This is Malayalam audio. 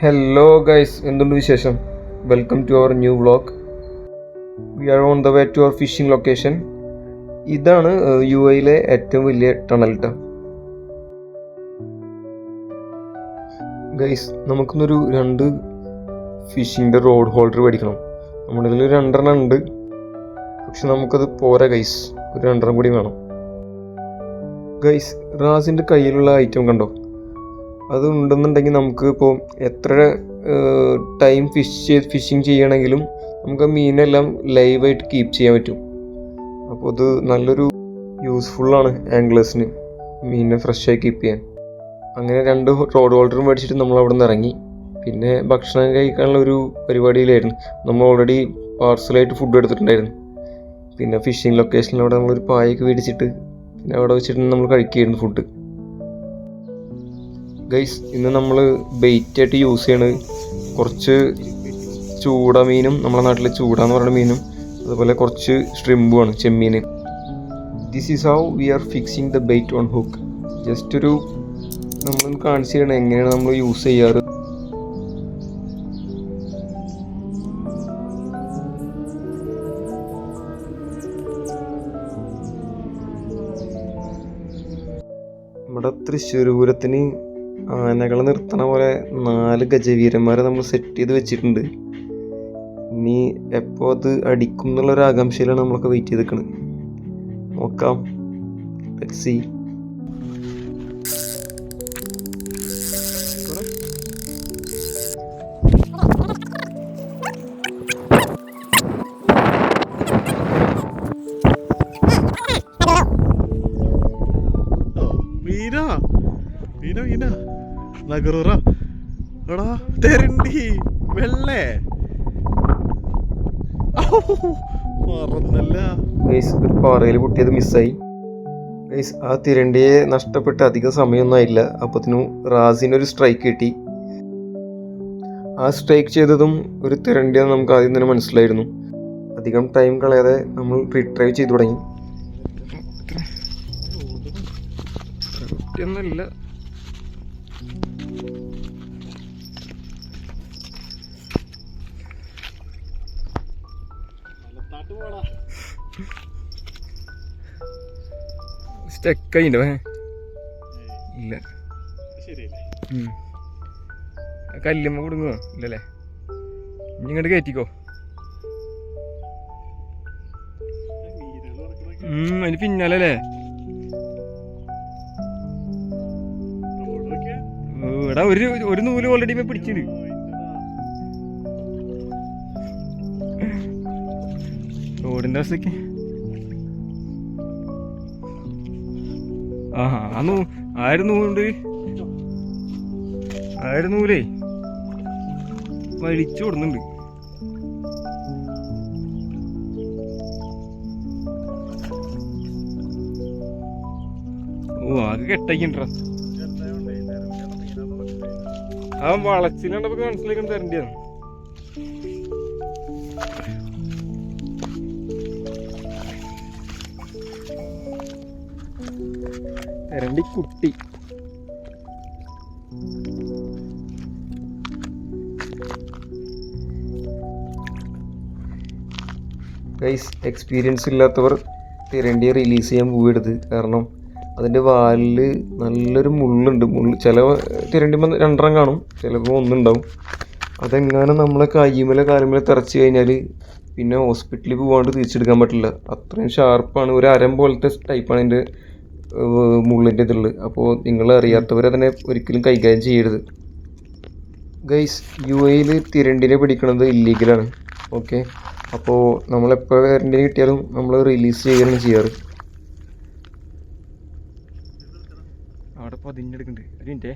ഹലോ ഗൈസ് എന്തുണ്ട് വിശേഷം? Welcome to our new vlog we are on the way to our fishing location ഇതാണ് യു എയിലെ ഏറ്റവും വലിയ ടണൽ ട്ടോ. ഗൈസ് നമുക്കിന്നൊരു രണ്ട് ഫിഷിങ്ങിന്റെ റോഡ് ഹോൾഡർ മേടിക്കണം നമ്മുടെ ഇതിൽ രണ്ടെണ്ണം ഉണ്ട്. പക്ഷെ നമുക്കത് പോരാ ഗൈസ് ഒരു രണ്ടെണ്ണം കൂടി വേണം. ഗൈസ് റാസിന്റെ കയ്യിലുള്ള ഐറ്റം കണ്ടോ? അത് ഉണ്ടെന്നുണ്ടെങ്കിൽ നമുക്ക് ഇപ്പോൾ എത്ര ടൈം ഫിഷ് ചെയ്ത് ഫിഷിങ് ചെയ്യണമെങ്കിലും നമുക്ക് മീനെല്ലാം ലൈവായിട്ട് കീപ്പ് ചെയ്യാൻ പറ്റും. അപ്പോൾ അത് നല്ലൊരു യൂസ്ഫുള്ളാണ് ആംഗ്ലേഴ്സിന് മീനിനെ ഫ്രഷായി കീപ്പ് ചെയ്യാൻ. അങ്ങനെ രണ്ട് റോഡ് ഹോൾഡറും മേടിച്ചിട്ട് നമ്മൾ അവിടെ നിന്ന് ഇറങ്ങി. പിന്നെ ഭക്ഷണം കഴിക്കാനുള്ള ഒരു പരിപാടിയിലായിരുന്നു. നമ്മൾ ഓൾറെഡി പാർസലായിട്ട് ഫുഡ് എടുത്തിട്ടുണ്ടായിരുന്നു. പിന്നെ ഫിഷിങ് ലൊക്കേഷനിൽ അവിടെ നമ്മളൊരു പായൊക്കെ മേടിച്ചിട്ട് പിന്നെ അവിടെ വെച്ചിട്ട് നമ്മൾ കഴിക്കുകയായിരുന്നു ഫുഡ് ഗൈസ് ഇന്ന് നമ്മൾ ബെയ്റ്റ് ആയിട്ട് യൂസ് ചെയ്യണത് കുറച്ച് ചൂട മീനും നമ്മുടെ നാട്ടിലെ ചൂട എന്ന് പറയുന്ന മീനും അതുപോലെ കുറച്ച് ഷ്രിമ്പുമാണ് ചെമ്മീൻ this is how we are fixing the bait on hook just ഒരു നമ്മൾ കാണിച്ചു തരണം എങ്ങനെയാണ് നമ്മൾ യൂസ് ചെയ്യാറ്. നമ്മുടെ തൃശ്ശൂർ പൂരത്തിന് ആനകളെ നിർത്തണ പോലെ നാല് ഗജവീരന്മാരെ നമ്മൾ സെറ്റ് ചെയ്ത് വെച്ചിട്ടുണ്ട്. ഇനി എപ്പോൾ അത് അടിക്കും എന്നുള്ളൊരു ആകാംക്ഷയിലാണ് നമ്മളൊക്കെ വെയിറ്റ് ചെയ്ത് നിൽക്കുന്നത് നോക്കാം. സി നഗറൂറ. എടാ തെരണ്ടി. വെള്ളേ മറന്നല്ല. ഗൈസ് ഒരു പാറയിൽ പൊട്ടിയത് മിസ്സായി. ഗൈസ് ആ തിരണ്ടിയെ നഷ്ടപ്പെട്ട് അധികം സമയമൊന്നും ആയില്ല. അപ്പത്തിനും റാസിനൊരു സ്ട്രൈക്ക് കിട്ടി. ആ സ്ട്രൈക്ക് ചെയ്തതും ഒരു തിരണ്ടിയാന്ന് നമുക്ക് ആദ്യം തന്നെ മനസ്സിലായിരുന്നു. അധികം ടൈം കളയാതെ നമ്മൾ റിട്രൈവ് ചെയ്തു തുടങ്ങി. ഒന്നല്ല സ്റ്റക്കായിണ്ടോ ഇല്ല. കല്ലുമ്മ കൊടുങ്ങോ ഇല്ലല്ലേ? ഇനി ഇങ്ങോട്ട് കയറ്റിക്കോ അതിന് പിന്നാലല്ലേ? റോഡൊക്കെ എടാ ഒരു ഒരു നൂൽ ഓൾറെഡി പിടിച്ചിട്ട് റോഡിന്റെ അവസ്ഥക്ക്. ആ അന്ന് ആയിരുന്നു കൊണ്ട് ആയിരുന്നൂലേ? നൂലേ വലിച്ചു കൊടുന്നുണ്ട് ഓ ആകെ കെട്ടയ്ക്കണ്ടാ അവൻ വളച്ചിലുണ്ടപ്പോ മനസ്സിലാക്കാൻ തരണ്ടിയാണ് തരണ്ടി കുട്ടി ഗൈസ് എക്സ്പീരിയൻസ് ഇല്ലാത്തവർ തിരണ്ടിയെ റിലീസ് ചെയ്യാൻ പോവരുത് കാരണം അതിന്റെ വാലിൽ നല്ലൊരു മുള്ളുണ്ട്. മുള്ള് ചില തിരണ്ടിമ്പോൾ രണ്ടെണ്ണം കാണും. ചിലപ്പോൾ ഒന്നുണ്ടാവും. അതെങ്ങാനും നമ്മളെ കയ്യുമല കാലുമല തിറച്ച് കഴിഞ്ഞാൽ പിന്നെ ഹോസ്പിറ്റലിൽ പോകാണ്ട് തിരിച്ചെടുക്കാൻ പറ്റില്ല. അത്രയും ഷാർപ്പാണ് ഒരു അരം പോലത്തെ ടൈപ്പാണ് അതിന്റെ മുള്ളിന്റെ ഇതുള്ളത് അപ്പോൾ നിങ്ങൾ അറിയാത്തവർ അതിനെ ഒരിക്കലും കൈകാര്യം ചെയ്യരുത്. ഗൈസ് യു എയിൽ തിരണ്ടിനെ പിടിക്കുന്നത് ഇല്ലീഗലാണ് ഓക്കെ അപ്പോൾ നമ്മളെപ്പോൾ തിരണ്ടിനെ കിട്ടിയാലും നമ്മൾ റിലീസ് ചെയ്യുകയാണ് ചെയ്യാറ്. അവിടെ പതിഞ്ഞെടുക്കുന്നുണ്ട്. ഒരു മിനിറ്റേ